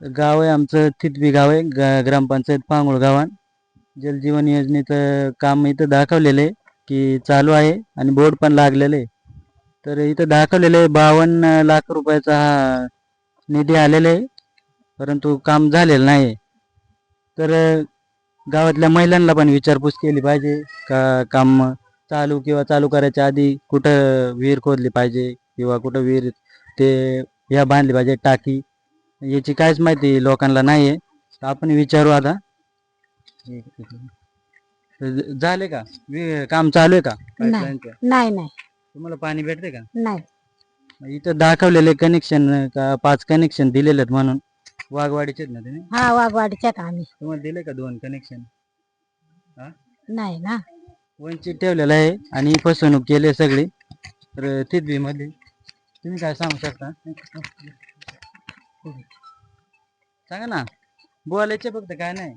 गाव आहे आमचं थितबी गाव आहे ग- ग्रामपंचायत पांगुळ गावात जलजीवन योजनेचं काम इथं दाखवलेलं आहे की चालू आहे आणि बोर्ड पण लागलेलं आहे. तर इथं दाखवलेलं आहे बावन्न लाख रुपयाचा हा निधी आलेला आहे परंतु काम झालेलं नाही. तर गावातल्या महिलांना पण विचारपूस केली पाहिजे का काम चालू किंवा चालू करायच्या आधी कुठं विहीर खोदली पाहिजे किंवा कुठं विहीर ते ह्या बांधली पाहिजे टाकी. याची काहीच माहिती लोकांना नाही आहे तर आपण विचारू आता. तर झाले का? वि- काम चालू आहे का? नाही. पाईपलाईनचं? नाही नाही. तुम्हाला पाणी भेटते का? नाही. इथं दाखवलेले कनेक्शन का पाच कनेक्शन दिलेले आहेत म्हणून. वाघवाडीचे आहेत ना तुम्ही? हा वाघवाडीच्या का आम्ही. तुम्हाला दिले का दोन कनेक्शन नाही ना. वंचित ठेवलेलं आहे आणि फसवणूक केली आहे सगळी. तर तिथबी मध्ये तुम्ही काय सांगू शकता? सांगा ना. बोलायचे फक्त काय नाही.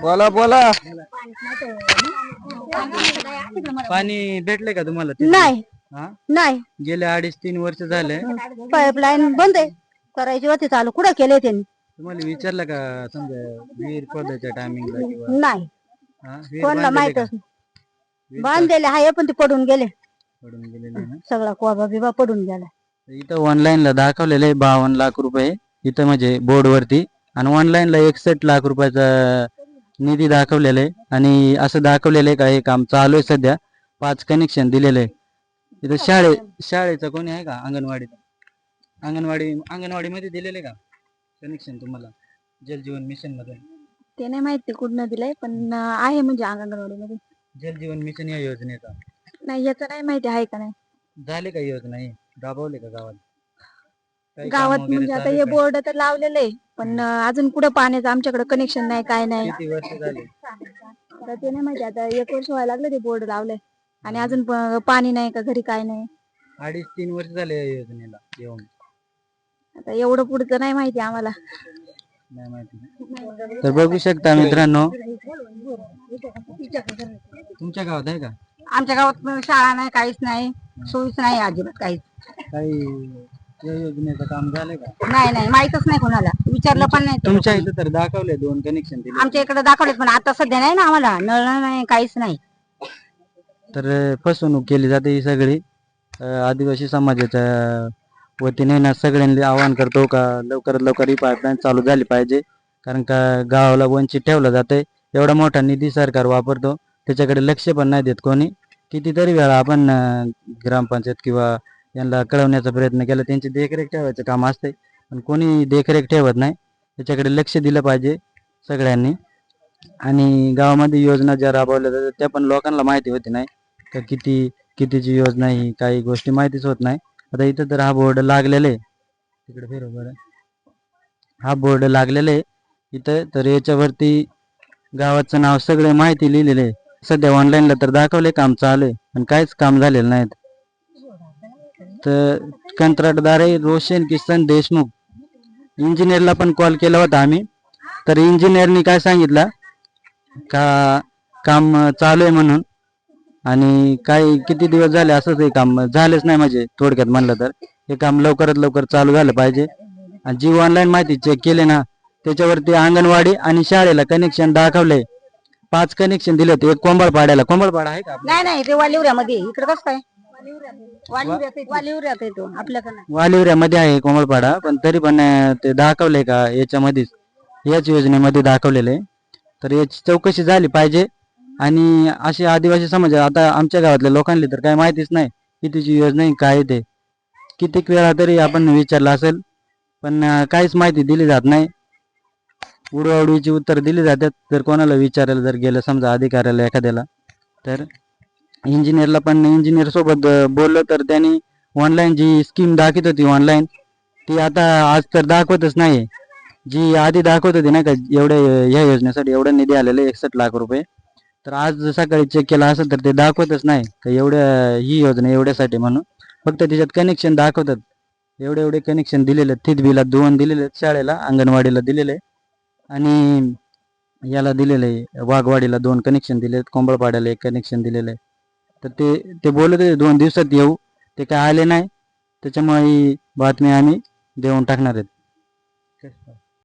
बोला बोला. पाणी भेटले का तुम्हाला? तिथं? नाही. हा? नाही. गेले अडीच तीन वर्ष झाले. पाईपलाईन बंद आहे. करायची होती चालू. कुठं केले त्यांनी? तुम्हाला विचारलं का समजा विहीर खोदायच्या टायमिंगला किंवा नाही. हा? विहीर कोणाला बांधलेली माहितच का? नाही. विहीर बांधलेले आहे पण ते पडून गेले. पडून गेलेली ना? सगळा कोबा बिबा पडून गेला. इथं ऑनलाईनला दाखवलेलं आहे बावन्न लाख रुपये. इथं म्हणजे board वरती. आणि ऑनलाईनला एकसष्ट लाख रुपयाचा निधी दाखवलेला आहे. आणि असं दाखवलेलं आहे का हे काम चालू आहे सध्या. पाच कनेक्शन दिलेले आहे. इथं शाळे शाळेचं कोणी आहे का अंगणवाडीत? अंगणवाडी अंगणवाडीमध्ये दिलेले का कनेक्शन तुम्हाला? जलजीवन मिशनमध्ये ते नाही माहिती कुठनं दिलंय पण आहे म्हणजे अंगणवाडी मध्ये जलजीवन मिशन या योजनेचा. नाही याचं नाही माहिती आहे का नाही? झाले का योजना ही? राबवले का गावात? काही काम गावात वगैरे म्हणजे आता चालू हे आहे का? बोर्ड तर लावलेलं आहे पण अं, अजून कुठं पाण्याचं आमच्याकडे कनेक्शन नाही काय नाही. किती वर्ष झाले? आता ते नाही माहिती आता एक वर्ष व्हायला लागलं ते बोर्ड लावलंय. आणि अजून प- पाणी नाही का घरी काय नाही. अडीच तीन वर्ष झाले या योजनेला येऊन. आता एवढं पुढचं नाही माहिती आम्हाला. नाही माहिती. तर बघू शकता मित्रांनो. तुमच्या गावात आहे का? आमच्या गावात शाळा नाही काहीच नाही. सोयीच नाही अजिबात काहीच. काही या योजनेचं काम झालंय का? नाही नाही माहितच नाही कोणाला. विचारलं पण नाही तुमच्या इथं तर दाखवले दोन कनेक्शन दिले. आमच्या इकडे दाखवलेत पण आता सध्या नाही ना आम्हाला. नळ नाही काहीच नाही. तर फसवणूक केली जाते ही सगळी. अं, आदिवासी समाजाच्या वतीने ना सगळ्यांनी आवाहन करतो का लवकरात लवकर ही पाईपलाईन चालू झाली पाहिजे. कारण का गावाला वंचित ठेवलं जाते एवढा मोठा निधी सरकार वापरतो. त्याच्याकडे लक्ष पण नाही देत कोणी. कितीतरी वेळा आपण अं, ग्रामपंचायत किंवा यांना कळवण्याचा प्रयत्न केला. त्यांची देखरेख ठेवायचं काम असते पण कोणी देखरेख ठेवत नाही. त्याच्याकडे लक्ष दिलं पाहिजे सगळ्यांनी. आणि गावामध्ये योजना ज्या राबवल्या जातात त्या पण लोकांना माहिती होती नाही. का किती कितीची योजना ही काही गोष्टी माहितीच होत नाही. आता इथं तर हा बोर्ड लागलेला आहे. तिकडे फिरव बरं. हा बोर्ड लागलेला आहे. इथं तर याच्यावरती गावाचं नाव सगळे माहिती लिहिलेले आहे. सध्या ऑनलाईनला तर दाखवले काम चालू आहे पण काहीच काम झालेलं नाहीत. तर कंत्राटदार आहे रोशन किसन देशमुख इंजिनियरला पण कॉल केला होता आम्ही. तर इंजिनियरनी काय सांगितलं? का काम चालू आहे म्हणून. आणि काही किती दिवस झाले असंच हे काम झालेच नाही म्हणजे थोडक्यात म्हणलं तर. हे काम लवकरात लवकर चालू झालं पाहिजे. आणि जी ऑनलाईन माहिती चेक केली ना त्याच्यावरती अंगणवाडी आणि शाळेला कनेक्शन दाखवले पाच कनेक्शन दिले होते एक कोंबडपाड्याला. कोंबडपाडा आहे का? नाही नाही ते वालिवऱ्यामध्ये. इकडे कसं काय? वालिवऱ्यात येतो. आपल्याकडे वालिवऱ्यामध्ये आहे कोंबडपाडा पण तरी पण अं, ते दाखवले का याच्यामध्येच? याच योजनेमध्ये दाखवलेले आहे. तर याची चौकशी झाली पाहिजे. आणि असे आदिवासी समाज आता आमच्या गावातल्या लोकांना तर काही माहितीच नाही कितीची योजना आहे काय आहे ते. कितीक वेळा तरी आपण विचारलं असेल पण अं, काहीच माहिती दिली जात नाही. उडवाउडवीची उत्तर दिली जातात. जर कोणाला विचारायला जर गेलं समजा अधिकाऱ्याला एखाद्याला तर इंजिनियरला पण इंजिनियर सोबत बोललं बोललो तर त्यांनी ऑनलाईन जी स्कीम दाखवत होती ऑनलाईन ती आता आज तर दाखवतच नाही जी आधी दाखवत होती ना का एवढे ह्या योजनेसाठी एवढा निधी आलेला एकसष्ट लाख रुपये तर आज सकाळी चेक केला असेल तर ते दाखवतच नाही का एवढ्या ही योजना एवढ्यासाठी म्हणून. फक्त त्याच्यात कनेक्शन दाखवतात. एवढे एवढे कनेक्शन दिलेले आहेत. बिला दोन दिलेले आहेत शाळेला अंगणवाडीला दिलेले आहे. आणि याला दिलेलं आहे वाघवाडीला दोन कनेक्शन दिले आहेत कोंबळपाड्याला एक कनेक्शन दिलेलं आहे. तर ते ते बोलत होते दोन दिवसात येऊ. ते काय आले नाही त्याच्यामुळे ही बातमी आम्ही देऊन टाकणार आहेत.